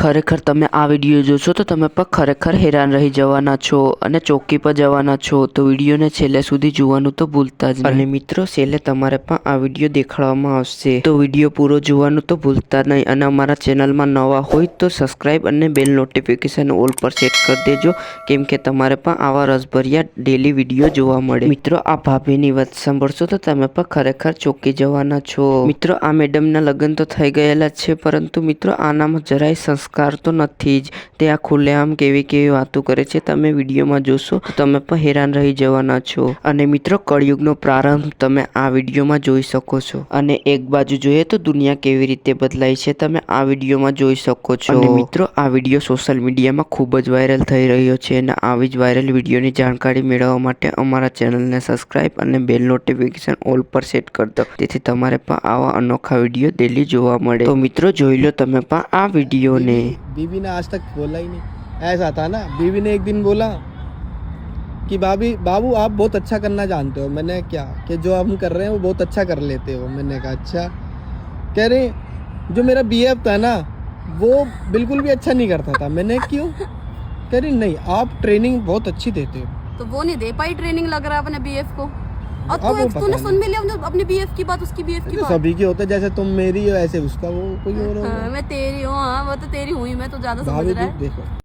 ખરેખર તમે આ વીડિયો જોશો તો તમે પણ ખરેખર હેરાન રહી જવાના છો અને ચોકી પર જવાના છો. તો વિડીયોને છેલ્લે સુધી જોવાનું તો ભૂલતા જ અને મિત્રો છેલ્લે તમારે પણ આ વીડિયો દેખાડવામાં આવશે. તો વીડિયો પૂરો જોવાનું તો ભૂલતા નહીં અને અમારા ચેનલમાં નવા હોય તો સબસ્ક્રાઈબ અને બેલ નોટિફિકેશન ઓલ પર સેટ કરી દેજો કેમ કે તમારે પણ આવા રસભર્યા ડેલી વીડિયો જોવા મળે. મિત્રો આ ભાભીની વાત સાંભળશો તો તમે પણ ખરેખર ચોકી જવાના છો. મિત્રો આ મેડમના લગ્ન તો થઈ ગયેલા છે પરંતુ મિત્રો આનામાં જરાય સંસ્કાર તો નથી જ. તે આ ખુલ્લેઆમ કેવી કેવી વાતો કરે છે તમે વિડીયોમાં જોશો તમે પણ હેરાન રહી જવાના છો. અને મિત્રો, કળિયુગનો પ્રારંભ તમે આ વિડીયોમાં જોઈ શકો છો. અને એક બાજુ જોઈએ તો દુનિયા કેવી રીતે બદલાય છે તમે આ વિડીયોમાં જોઈ શકો છો. મિત્રો, આ વીડિયો સોશિયલ મીડિયામાં ખૂબ જ વાયરલ થઈ રહ્યો છે અને આવી જ વાયરલ વિડીયોની જાણકારી મેળવવા માટે અમારા ચેનલને સબસ્ક્રાઈબ અને બેલ નોટિફિકેશન ઓલ પર સેટ કરી તેથી તમારે પણ આવા અનોખા વીડિયો ડેલી જોવા મળે. તો મિત્રો, જોઈ લો તમે પણ આ વિડીયોને. बीवी ने आज तक बोला ही नहीं। ऐसा था ना बीवी ने एक दिन बोला कि भाभी बाबू आप बहुत अच्छा करना जानते हो। मैंने क्या कि जो हम कर रहे हैं वो बहुत अच्छा कर लेते हो। मैंने कहा अच्छा। कह रहे जो मेरा बीएफ था ना वो बिल्कुल भी अच्छा नहीं करता था। मैंने क्यों? कह रही नहीं आप ट्रेनिंग बहुत अच्छी देते हो। तो वो नहीं दे पाई ट्रेनिंग लग रहा है अपने बीएफ को? और अब तू वो तूने पता सुन भी लिया अपने- अपने बीएफ की बात उसकी बीएफ की तो बात सभी के होते जैसे तुम मेरी हो ऐसे उसका वो कोई और हाँ, होगा मैं तेरी हूँ हाँ वो तो तेरी हुई मैं तो ज्यादा समझ भाभी रहा जी है देखो